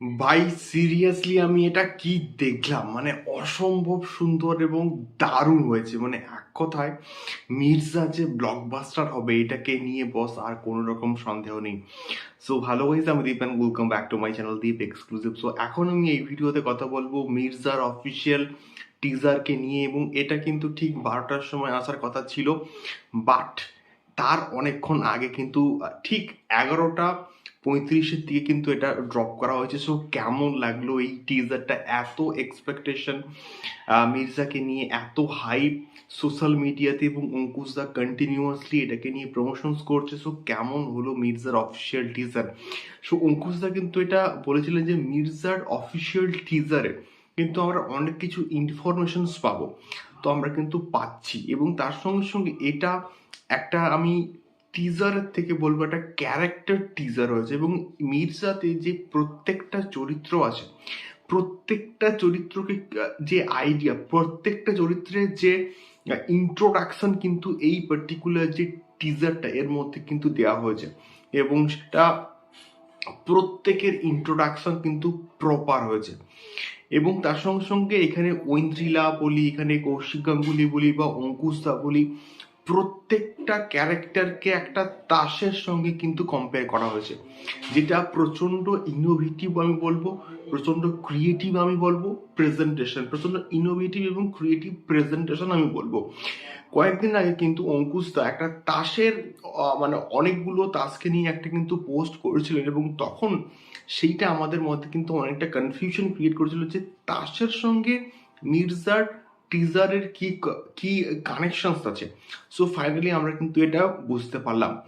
ভাই সিরিয়াসলি আমি এটা কি দেখলাম? মানে অসম্ভব সুন্দর এবং দারুণ হয়েছে। মানে এক কথায়, মির্জা যে ব্লকবাস্টার হবে, এটাকে নিয়ে বস আর কোনো রকম সন্দেহ নেই। সো ভালো হয়েছে আমি Deep and welcome back to my channel Deep exclusive so এখন আমি এই ভিডিওতে কথা বলব মির্জার অফিসিয়াল টিজারকে নিয়ে এবং এটা কিন্তু ঠিক বারোটার সময় আসার কথা ছিল। বাট তার অনেকক্ষণ আগে কিন্তু ঠিক এগারোটা পঁয়ত্রিশের দিকে কিন্তু এটা ড্রপ করা হয়েছে। সো কেমন লাগল এই টিজারটা এত এক্সপেকটেশন মির্জাকে নিয়ে এত হাইপ সোশ্যাল মিডিয়াতে এবং অঙ্কুশ দা কন্টিনিউয়াসলি এটাকে নিয়ে প্রমোশনস করছে। সো কেমন হলো মির্জার official teaser so Ankush da কিন্তু এটা বলেছিলেন যে মির্জার অফিসিয়াল টিজারে কিন্তু আমরা অনেক কিছু ইনফরমেশনস পাবো। তো আমরা কিন্তু পাচ্ছি। এবং তার সঙ্গে সঙ্গে এটা একটা আমি টিজারের থেকে বলব, একটা ক্যারেক্টার টিজার হয়েছে এবং মির্জাতে যে প্রত্যেকটা চরিত্র আছে, প্রত্যেকটা চরিত্রকে, যে আইডিয়া প্রত্যেকটা চরিত্রের যে ইন্ট্রোডাকশন কিন্তু এই পার্টিকুলার যে টিজারটা এর মধ্যে কিন্তু দেওয়া হয়েছে এবং সেটা প্রত্যেকের ইন্ট্রোডাকশন কিন্তু প্রপার হয়েছে। এবং তার সঙ্গে সঙ্গে এখানে ঐন্দ্রিলা বলি, এখানে কৌশিক গাঙ্গুলি বলি বা অঙ্কুশদা বলি প্রত্যেকটা ক্যারেক্টারকে একটা তাসের সঙ্গে কিন্তু কম্পেয়ার করা হয়েছে। যেটা প্রচণ্ড ইনোভেটিভ আমি বলব প্রচণ্ড ক্রিয়েটিভ আমি বলব প্রেজেন্টেশন প্রচণ্ড ইনোভেটিভ এবং ক্রিয়েটিভ প্রেজেন্টেশন আমি বলব। কয়েকদিন আগে কিন্তু অঙ্কুশদা একটা তাসের মানে অনেকগুলো তাসকে নিয়ে একটা কিন্তু পোস্ট করেছিলেন এবং তখন সেইটা আমাদের মধ্যে কিন্তু অনেকটা কনফিউশন ক্রিয়েট করেছিল যে তাসের সঙ্গে মির্জার টিজারের কি ক- কানেকশনস আছে? সো ফাইনালি আমরা কিন্তু এটা বুঝতে পারলাম।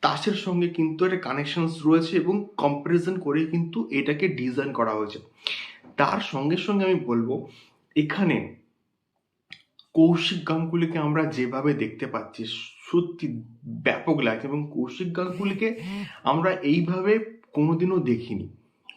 তাসের সঙ্গে কিন্তু একটা কানেকশনস রয়েছে এবং কম্পারিজন করে কিন্তু এটাকে ডিজাইন করা হয়েছে। তার সঙ্গে সঙ্গে আমি বলব এখানে কৌশিক গানগুলিকে আমরা যেভাবে দেখতে পাচ্ছি সত্যি ব্যাপক লাগছে এবং কৌশিক গানগুলিকে আমরা এইভাবে কোনোদিনও দেখিনি।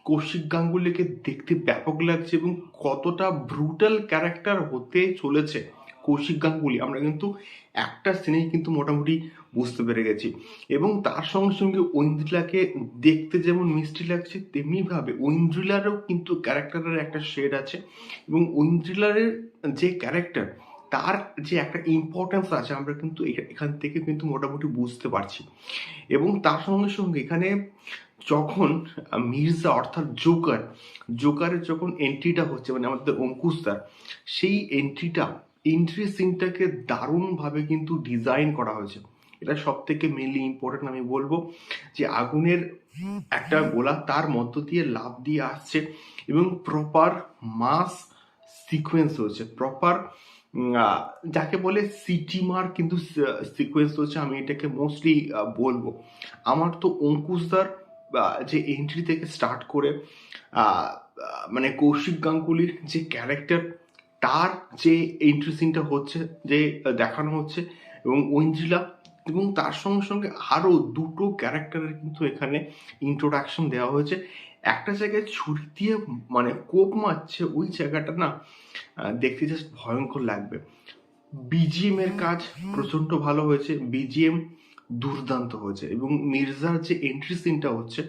কৌশিক গাঙ্গুলিকে দেখতে ব্যাপক লাগছে এবং কতটা ব্রুটাল ক্যারেক্টার হতে চলেছে কৌশিক গাঙ্গুলি। আমরা কিন্তু একটা সিনেই কিন্তু মোটামুটি বুঝতে পেরে গেছি। এবং তার সঙ্গে সঙ্গে ঐন্দ্রিলাকে দেখতে যেমন মিষ্টি লাগছে তেমনি ভাবে ঐন্দ্রিলারও কিন্তু ক্যারেক্টারের একটা শেড আছে। এবং ঐন্দ্রিলারের যে ক্যারেক্টার তার যে একটা ইম্পর্টেন্স আছে, আমরা কিন্তু এখা- এখান থেকে কিন্তু মোটামুটি বুঝতে পারছি। এবং তার সঙ্গে সঙ্গে এখানে যখন মির্জা অর্থাৎ জোকার, জোকারের যখন এন্ট্রিটা হচ্ছে মানে আমাদের অঙ্কুশদার সেই এন্ট্রিটা এন্ট্রি সিনটাকে দারুণভাবে কিন্তু ডিজাইন করা হয়েছে। এটা সব থেকে মেনলি ইম্পর্টেন্ট আমি বলব যে আগুনের একটা গোলা তার মধ্য দিয়ে লাভ দিয়ে আসছে এবং প্রপার মাস সিকোয়েন্স হচ্ছে প্রপার যাকে বলে সিটিমার কিন্তু সিকোয়েন্স হচ্ছে আমি এটাকে মোস্টলি বলব। আমার তো অঙ্কুশদার যে এন্ট্রি থেকে স্টার্ট করে মানে কৌশিক গাঙ্গুলির যে ক্যারেক্টার তার যে এন্ট্রি সিনটা হচ্ছে, যে দেখানো হচ্ছে, এবং ঐন্দ্রিলা, এবং তার সঙ্গে সঙ্গে আরও দুটো ক্যারেক্টারের কিন্তু এখানে ইন্ট্রোডাকশন দেওয়া হয়েছে। একটা জায়গায় ছুরি দিয়ে মানে কোপ মারছে ওই জায়গাটা না দেখতে জাস্ট ভয়ঙ্কর লাগবে। বিজিএম এর কাজ প্রচণ্ড ভালো হয়েছে। বিজিএম দুর্দান্ত হয়েছে এবং মির্জার যে এন্ট্রি সিনটা হচ্ছে,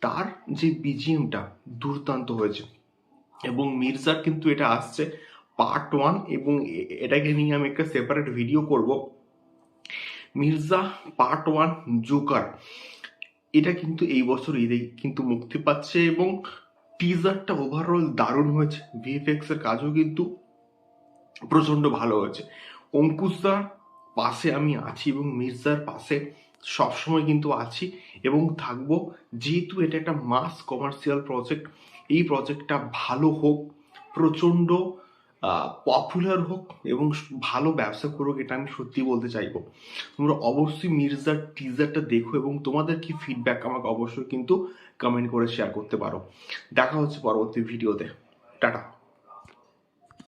তার যে বিজিএমটা দুর্দান্ত হয়েছে। এবং মির্জার কিন্তু এটা আসছে পার্ট ওয়ান এবং এটাকে নিয়ে আমি একটা সেপারেট ভিডিও করব। মির্জা পার্ট ওয়ান জোকার এটা কিন্তু এই বছর ঈদে কিন্তু মুক্তি পাচ্ছে এবং টিজারটা ওভারঅল দারুণ হয়েছে। ভিএফএক্স এর কাজও কিন্তু প্রচণ্ড ভালো হয়েছে। অঙ্কুশ অঙ্কুশদার পাশে আমি আছি এবং মির্জার পাশে সবসময় কিন্তু আছি এবং থাকব। যেহেতু এটা একটা মাস কমার্শিয়াল প্রজেক্ট এই প্রজেক্টটা ভালো হোক, প্রচণ্ড পপুলার হোক এবং ভালো ব্যবসা করুক এটা আমি সত্যি বলতে চাইব। তোমরা অবশ্যই মির্জার টিজারটা দেখো এবং তোমাদের কি ফিডব্যাক আমাকে অবশ্যই কিন্তু কমেন্ট করে শেয়ার করতে পারো। দেখা হচ্ছে পরবর্তী ভিডিওতে টাটা।